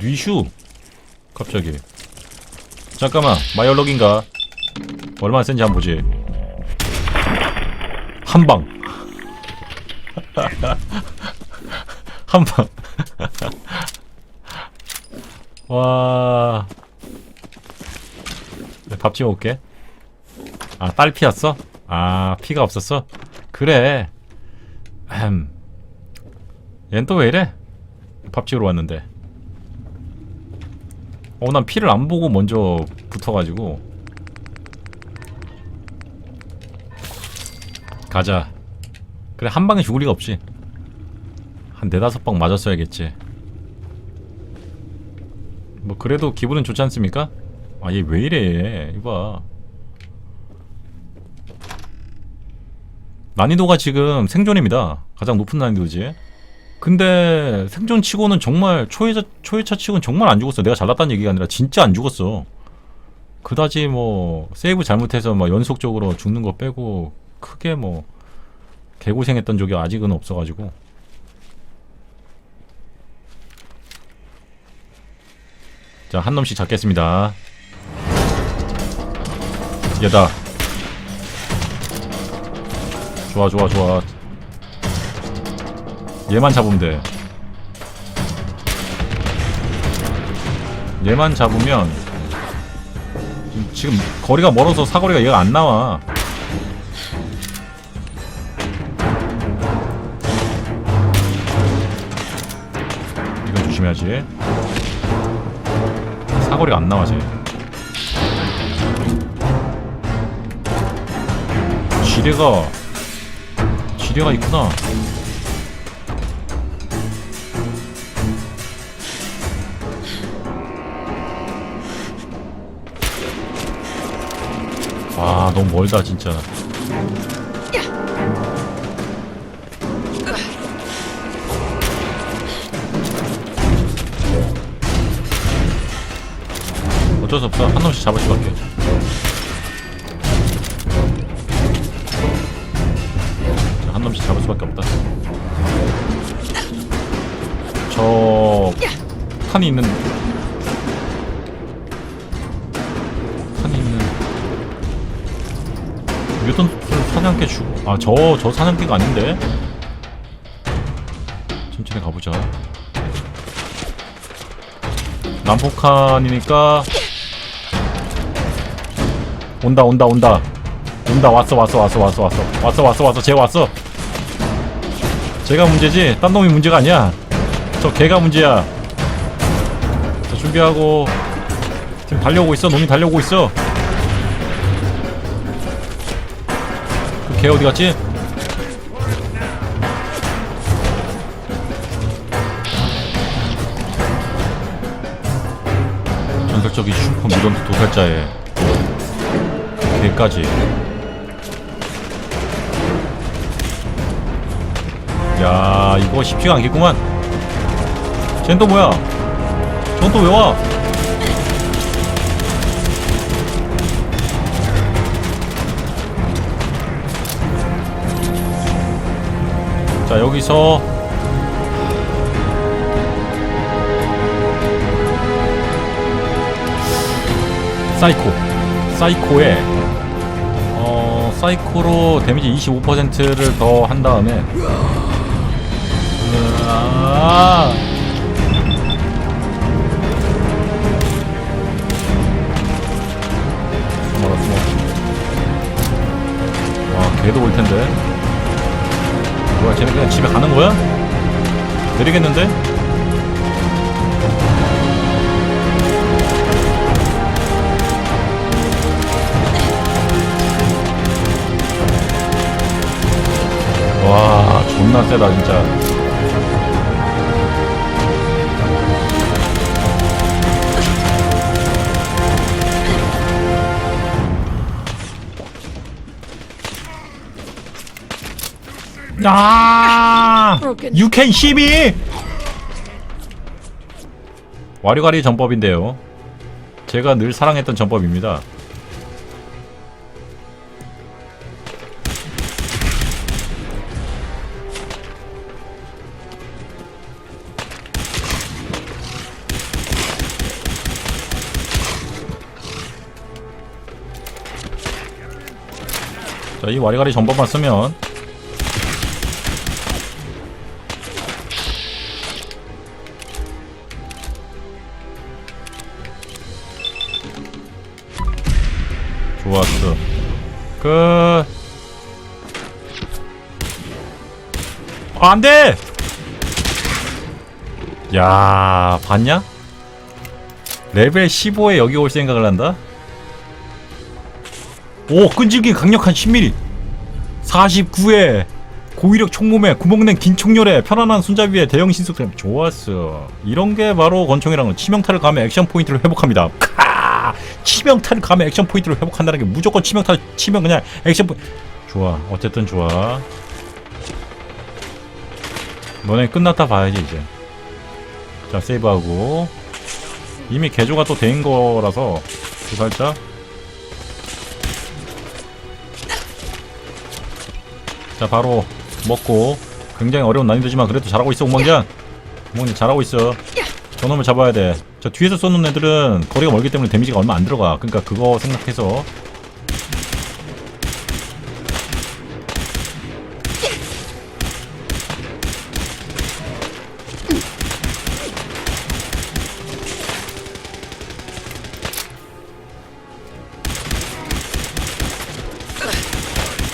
뉘슈. 갑자기. 잠깐만 마이얼럭인가? 얼마나 센지 한번 보지. 한방. 한방. 와. 네, 밥 지어 올게. 아 딸 피였어? 아 피가 없었어? 그래. 흠얜또 왜 이래? 밥 지으러 왔는데 어 난 피를 안 보고 먼저 붙어가지고. 가자. 그래 한 방에 죽을 리가 없지. 한 네다섯 방 맞았어야겠지. 뭐 그래도 기분은 좋지 않습니까? 아 얘 왜 이래 이봐. 난이도가 지금 생존입니다. 가장 높은 난이도지 근데 생존 치고는 정말 초회차, 초회차 치고는 정말 안 죽었어 내가 잘났다는 얘기가 아니라 진짜 안 죽었어. 그다지 뭐 세이브 잘못해서 막 연속적으로 죽는 거 빼고 크게 뭐 개고생했던 적이 아직은 없어가지고. 자 한 놈씩 잡겠습니다. 얘다. 좋아 좋아 좋아 얘만 잡으면 돼. 얘만 잡으면 지금, 거리가 멀어서 사거리가 얘가 안 나와. 이건 조심해야지. 사거리가 안 나와 쟤. 지뢰가 지뢰가 있구나 와 너무 멀다 진짜. 어쩔 수 없어. 한 놈씩 잡을 수밖에 자, 한 놈씩 잡을 수밖에 없다. 저 탄이 있는 뮤턴 사냥개 주고 아 저 저 사냥개가 아닌데? 천천히 가보자. 남폭한이니까 온다 온다 온다. 온다 왔어 왔어 왔어 왔어 왔어. 왔어 왔어 왔어. 쟤 왔어. 쟤가 문제지? 딴 놈이 문제가 아니야. 저 개가 문제야. 자 준비하고. 지금 달려오고 있어. 놈이 달려오고 있어 그개 어디 갔지? 전설적인 슈퍼 무덤 도살자의 그 개까지 야 이거 쉽지가 않겠구만 쟨 또 뭐야 전 또 왜 와? 자 여기서. 사이코. 사이코에 어 사이코로 데미지 25%를 더 한 다음에. 으아 숨어라 숨어 와 걔도 올 텐데 뭐야 쟤는 그냥 집에 가는 거야? 내리겠는데? 와 존나 세다 진짜 아! 육캔 12! 와류가리 전법인데요. 제가 늘 사랑했던 전법입니다. 자, 이 와리가리 전법만 쓰면 끝. 아, 안 돼! 야, 봤냐? 레벨 15에 여기 올 생각을 한다? 오, 끈질기 강력한 10mm. 49에 고위력 총몸에 구멍낸 긴 총열에 편안한 손잡이에 대형 신속템 좋았어. 이런 게 바로 권총이랑은 치명타를 가면 액션 포인트를 회복합니다. 카! 치명타를 가면 액션 포인트를 회복한다는 게 무조건 치명타 치면 그냥 액션 포 좋아. 어쨌든 좋아. 너네 끝났다 봐야지 이제. 자 세이브하고 이미 개조가 또 된 거라서 또 살짝 자 바로 먹고 굉장히 어려운 난이도지만 그래도 잘하고 있어 웅멍장 웅멍장 잘하고 있어 저놈을 잡아야 돼 저 뒤에서 쏘는 애들은 거리가 멀기 때문에 데미지가 얼마 안 들어가. 그러니까 그거 생각해서.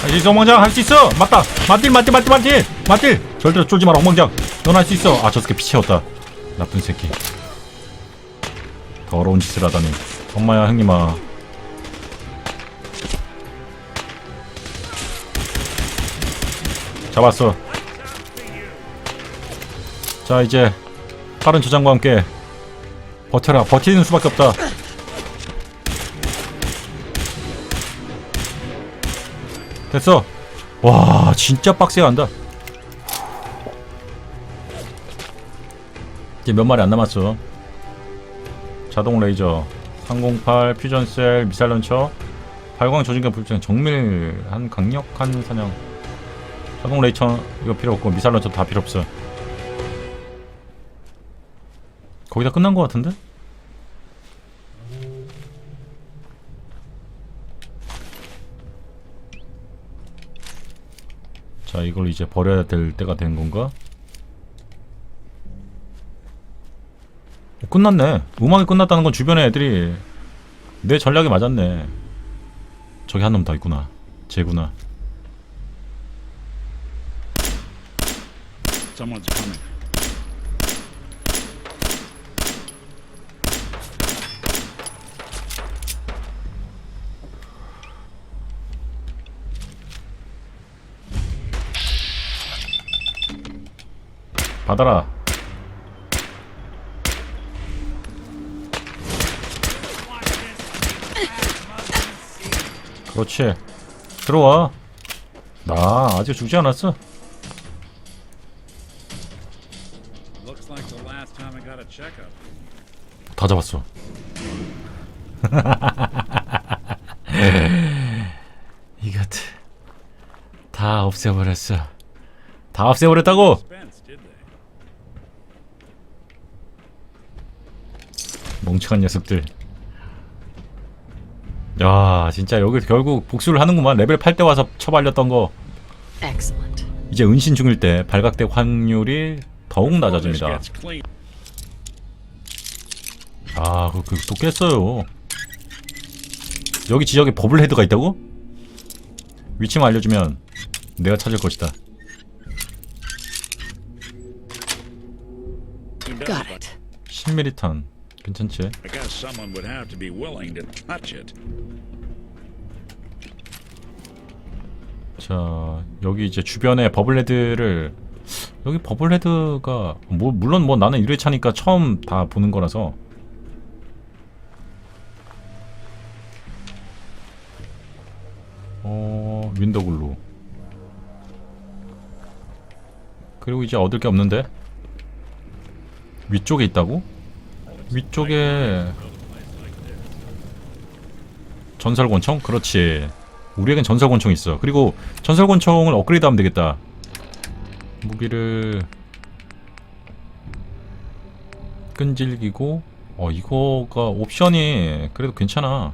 이 엉망장 할 수 있어. 맞다. 맞딜 맞딜 맞딜 맞딜. 맞딜. 절대로 쫄지 마라 엉망장. 넌 할 수 있어. 아 저 새끼 피 채웠다 나쁜 새끼. 더러운 짓을 하다니. 엄마야 형님아. 잡았어. 자 이제 빠른 저장과 함께 버텨라. 버티는 수밖에 없다. 됐어. 와, 진짜 빡세게 한다. 이제 몇 마리 안 남았어. 자동 레이저, 308, 퓨전셀, 미사일 런처, 발광 조준경 불정, 정밀한 강력한 사냥. 자동 레이저 이거 필요 없고 미사일 런처 다 필요 없어. 거기다 끝난 것 같은데? 자 이걸 이제 버려야 될 때가 된 건가? 끝났네. 음악이 끝났다는 건 주변에 애들이 내 전략이 맞았네. 저기 한 놈 더 있구나. 쟤구나. Someone's coming. 받아라 그렇지 들어와 나 아직 죽지 않았어. 다 잡았어 이것들 다 없애버렸어 다 없애버렸다고? 멍청한 녀석들. 야, 진짜 여기 결국 복수를 하는구만. 레벨 8 때 와서 처발렸던 거. Excellent. 이제 은신 중일 때 발각될 확률이 더욱 낮아집니다. gets clean. 아, 그, 그, 또 깼어요. 여기 지역에 버블 헤드가 있다고? 위치만 알려주면 내가 찾을 것이다. Got it. 10ml 괜찮지? I guess someone would have to be willing to touch it. 자 여기 이제 주변에 버블헤드를 여기 버블헤드가 뭐 물론 뭐 나는 1회차니까 처음 다 보는 거라서 어 윈더글로 그리고 이제 얻을 게 없는데 위쪽에 있다고? 위쪽에 전설권총? 그렇지. 우리에겐 전설권총 있어. 그리고 전설권총을 업그레이드 하면 되겠다. 무기를 끈질기고 어 이거가 옵션이 그래도 괜찮아.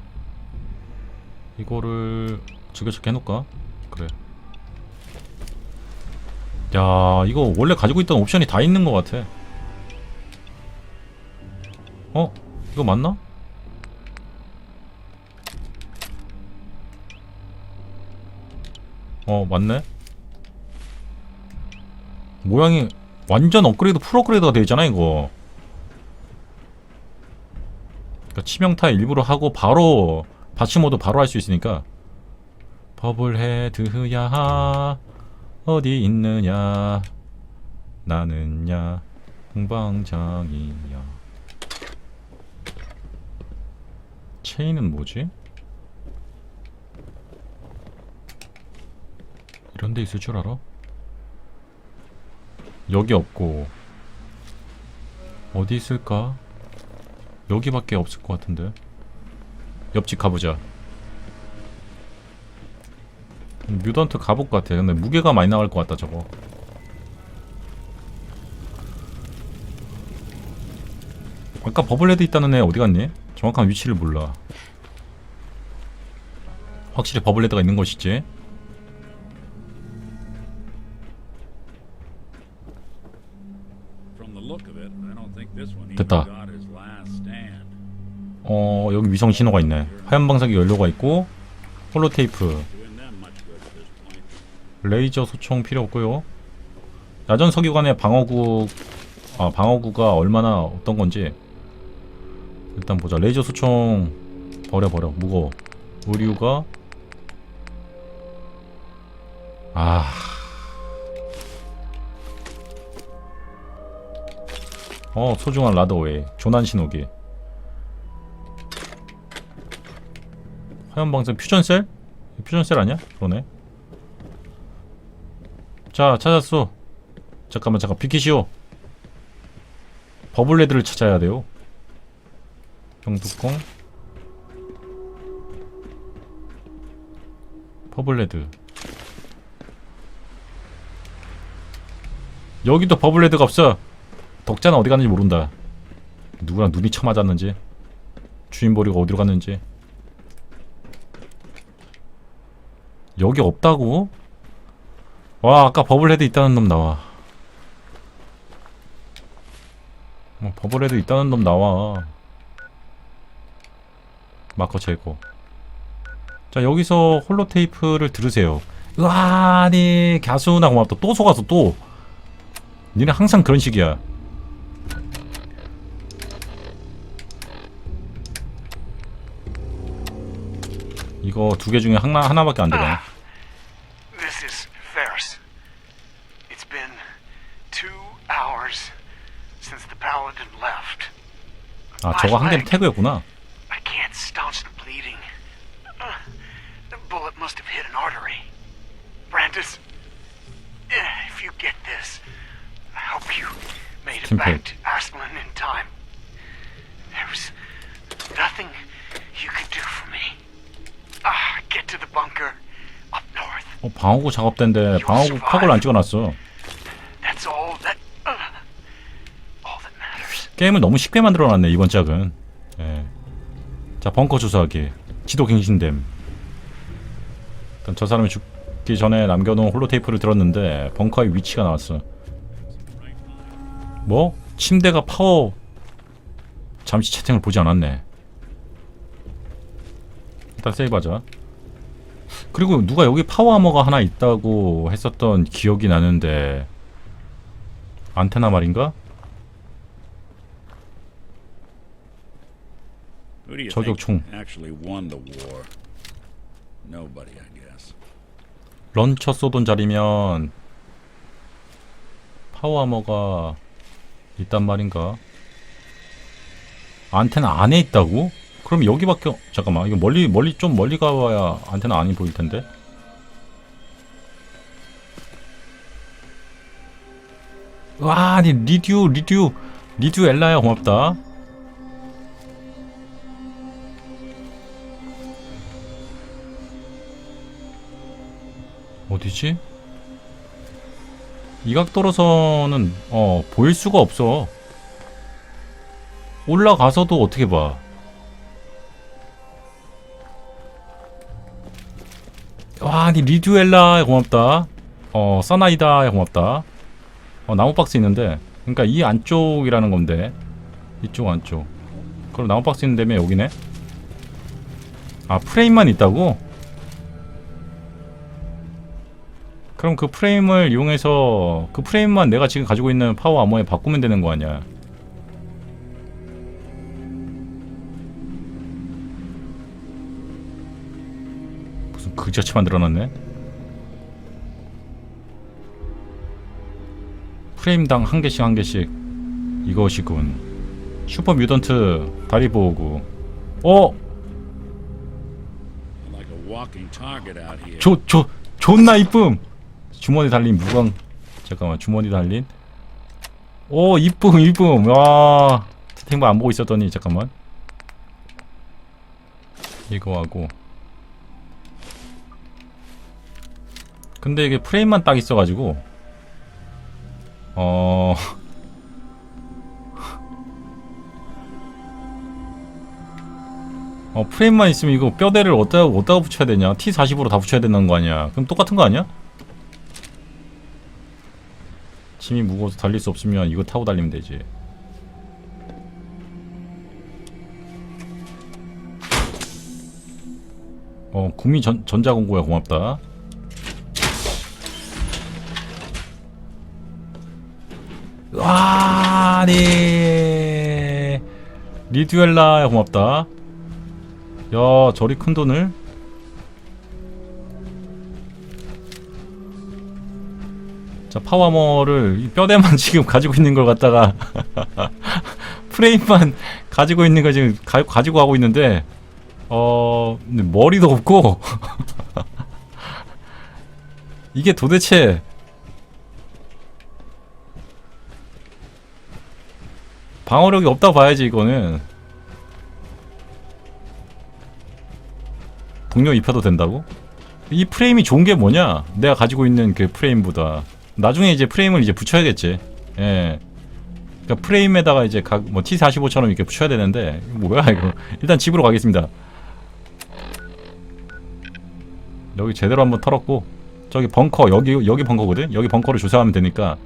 이거를 죽여줄게 해놓을까? 그래. 야 이거 원래 가지고 있던 옵션이 다 있는 것 같아. 이거 맞나? 어 맞네. 모양이 완전 업그레이드 풀 업그레이드가 되어 있잖아 이거. 그러니까 치명타 일부러 하고 바로 받침 모드 바로 할 수 있으니까. 버블헤드야 어디 있느냐? 나는야 공방장이야 체인은 뭐지? 이런 데 있을 줄 알아? 여기 없고 어디 있을까? 여기밖에 없을 것 같은데 옆집 가보자 뮤던트 가볼 것 같아 근데 무게가 많이 나갈 것 같다 저거 아까 버블헤드 있다는 애 어디 갔니? 정확한 위치를 몰라. 확실히 버블헤드가 있는 것이지. 됐다. 어 여기 위성 신호가 있네. 화염 방사기 연료가 있고 홀로 테이프. Doing them much good at this point. 레이저 소총 필요 없고요. 야전 석유관의 방어구 아 방어구가 얼마나 어떤 건지 일단 보자 레이저 소총 버려 버려 무거워 의류가 아 어, 소중한 라더웨이. 조난 신호기. 화염방사 퓨전셀? 퓨전셀 아니야? 그러네. 자, 찾았어. 잠깐만, 잠깐, 비키시오. 버블레드를 찾아야 돼요. 병뚜껑. 버블레드. 여기도 버블레드가 없어. 덕자는 어디 갔는지 모른다. 누구랑 눈이 쳐맞았는지, 주인 버리고 어디로 갔는지. 여기 없다고? 와 아까 버블헤드 있다는 놈 나와 어, 버블헤드 있다는 놈 나와 마커 제거 자 여기서 홀로테이프를 들으세요. 으아 아니 갸수나 고맙다. 또 속았어 또. 니네 항상 그런 식이야. 이거 두 개 중에 하나, 하나밖에 안 되네 This is Ferris. It's been two hours since the paladin left. 아 저거 한 개는 태그였구나 방어구 작업대인데 방어구 팍을 안 찍어놨어. Uh. 게임을 너무 쉽게 만들어놨네 이번 짝은 예. 자 벙커 조사하기 지도 갱신됨 일단 저 사람이 죽기 전에 남겨놓은 홀로테이프를 들었는데 벙커의 위치가 나왔어 뭐? 침대가 파워 잠시 채팅을 보지 않았네 일단 세이브하자 그리고 누가 여기 파워 아머가 하나 있다고 했었던 기억이 나는데 안테나 말인가? 저격총. 런처 쏘던 자리면 파워아머가 있단 말인가? 안테나 안에 있다고? 그럼 여기밖에 없- 잠깐만 이거 멀리 멀리 좀 멀리 가봐야 안테나 안이 보일 텐데. 와, 아니 리듀 리듀 리듀 엘라야 고맙다. 어디지? 이 각도로서는 어 보일 수가 없어. 올라가서도 어떻게 봐? 와, 니 리듀엘라 고맙다. 어 사나이다 고맙다. 어 나무 박스 있는데. 그러니까 이 안쪽이라는 건데. 이쪽 안쪽. 그럼 나무 박스 있는 데면 여기네. 아 프레임만 있다고? 그럼 그 프레임을 이용해서 그 프레임만 내가 지금 가지고 있는 파워 아머에 바꾸면 되는 거 아니야 그지같이 만들어놨네. 프레임당 한 개씩 한 개씩 이것이군. 슈퍼 뮤던트 다리 보호구. 어? 조, 조, 존나 이쁨! 주머니 달린 무광. 잠깐만 주머니 달린. 오 이쁨 이쁨! 와 채팅방 안 보고 있었더니 잠깐만. 이거 하고 근데 이게 프레임만 딱 있어가지고 어 어, 프레임만 있으면 이거 뼈대를 어디다, 어디다가 붙여야 되냐? T40으로 다 붙여야 되는 거 아니야? 그럼 똑같은 거 아니야? 짐이 무거워서 달릴 수 없으면 이거 타고 달리면 되지. 어, 구미 전, 전자공고야 고맙다. 와, 네. 리듀엘라야 고맙다. 야 저리 큰 돈을 자 파워머를 이 뼈대만 지금 가지고 있는 걸 갖다가 프레임만 가지고 있는 거 지금 가, 가지고 가고 있는데 어 머리도 없고 이게 도대체 방어력이 없다 봐야지 이거는 동료 입혀도 된다고? 이 프레임이 좋은 게 뭐냐? 내가 가지고 있는 그 프레임보다 나중에 이제 프레임을 이제 붙여야겠지. 예. 그러니까 프레임에다가 이제 각 뭐 T45처럼 이렇게 붙여야 되는데 뭐야 이거? 일단 집으로 가겠습니다. 여기 제대로 한번 털었고 저기 벙커 여기 여기 벙커거든. 여기 벙커를 조사하면 되니까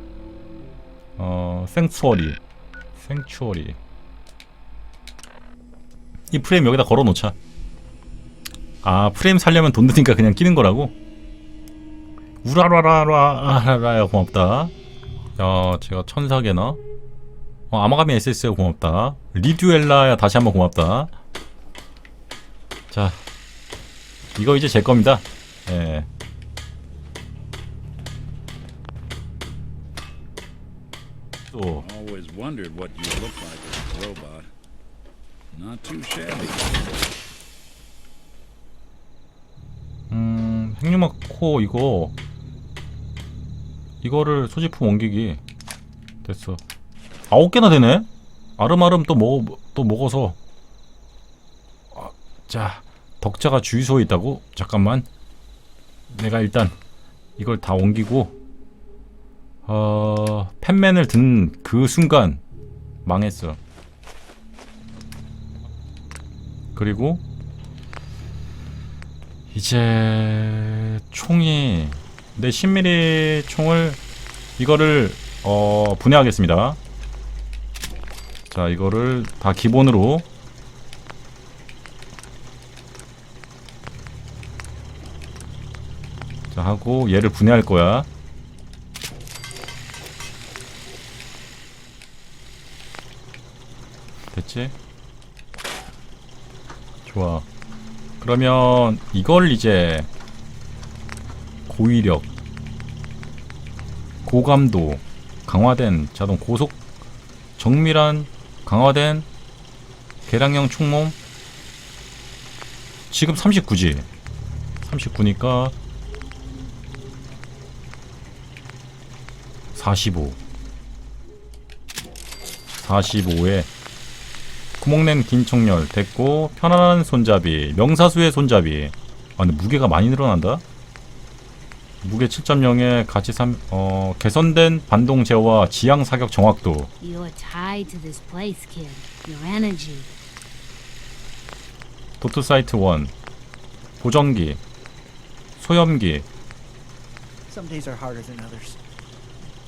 어 생추어리 생추어리 이 프레임 여기다 걸어 놓자. 아 프레임 살려면 돈 드니까 그냥 끼는 거라고? 우라라라라라야 고맙다. 야 제가 천사개나? 어, 아마가미 SS야 고맙다. 리듀엘라야 다시 한번 고맙다. 자 이거 이제 제 겁니다. 예. 또 wondered what you look like as a robot. Not too shabby. 음, 핵융합 코 이거. 이거를 소지품 옮기기. 됐어. 아홉 개나 되네? 아름아름 또 먹어 또 먹어서. 아, 자 덕자가 주유소에 있다고? 잠깐만. 내가 일단 이걸 다 옮기고 어 팬맨을 든 그 순간 망했어 그리고 이제 총이 내 10mm 총을 이거를 어 분해하겠습니다. 자 이거를 다 기본으로 자 하고 얘를 분해할 거야. 됐지? 좋아. 그러면 이걸 이제 고위력, 고감도, 강화된 자동 고속, 정밀한 강화된 개량형 충몸 지금 39지 39니까 45 45에 구멍낸 긴 청렬 됐고 편안한 손잡이 명사수의 손잡이. 아 근데 무게가 많이 늘어난다? 무게 7.0에 가치 3, 어, 개선된 반동 제어와 지향 사격 정확도. You're tied to this place, kid. Your energy. 도트 사이트 1 보정기. 소염기. Some days are harder than others.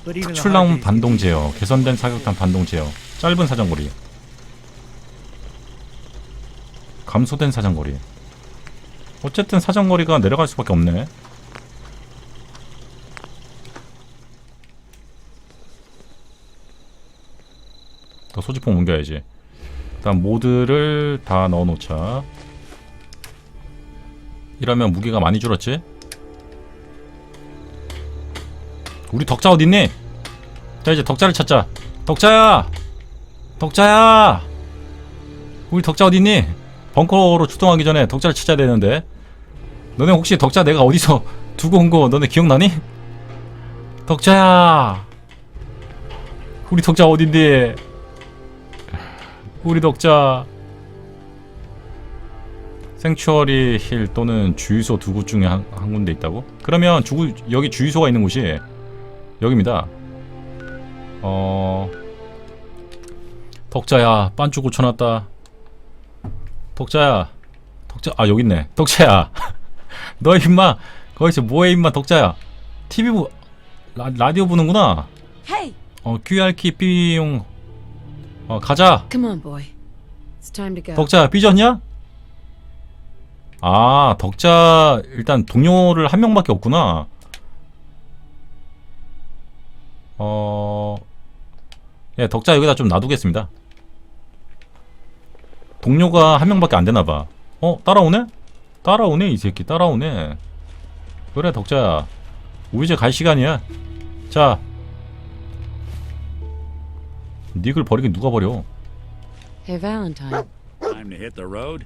But even the hard 특출나온 반동 제어, 개선된 사격탄 반동 제어, 짧은 사정거리, 감소된 사정거리. 어쨌든 사정거리가 내려갈 수밖에 없네. 더 소지품 옮겨야지. 일단 모드를 다 넣어놓자. 이러면 무게가 많이 줄었지? 우리 덕자 어딨니? 자 이제 덕자를 찾자 덕자야 덕자야 우리 덕자 어딨니? 벙커로 출동하기 전에 덕자를 찾아야 되는데 너네 혹시 덕자 내가 어디서 두고 온 거 너네 기억나니? 덕자야 우리 덕자 어딘데 우리 덕자 생추어리 힐 또는 주유소 두 곳 중에 한, 한 군데 있다고? 그러면 주, 여기 주유소가 있는 곳이 여기입니다. 어 덕자야 빤쭈 고쳐놨다. 덕자야 덕자 아 여기 있네. 덕자야 너 임마 거기서 뭐해 임마 덕자야 TV 보 라, 라디오 보는구나. Hey, 어 QR키 B용 어 가자. come on, boy. It's time to go. 덕자 삐졌냐? 아 덕자 일단 동료를 한 명밖에 없구나. 어, 예 덕자 여기다 좀 놔두겠습니다. 동료가 한 명밖에 안 되나 봐. 어 따라오네? 따라오네 이 새끼 따라오네. 그래 덕자야, 우리 이제 갈 시간이야. 자, 닉을 버리긴 누가 버려? Hey, Valentine. Time to hit the road?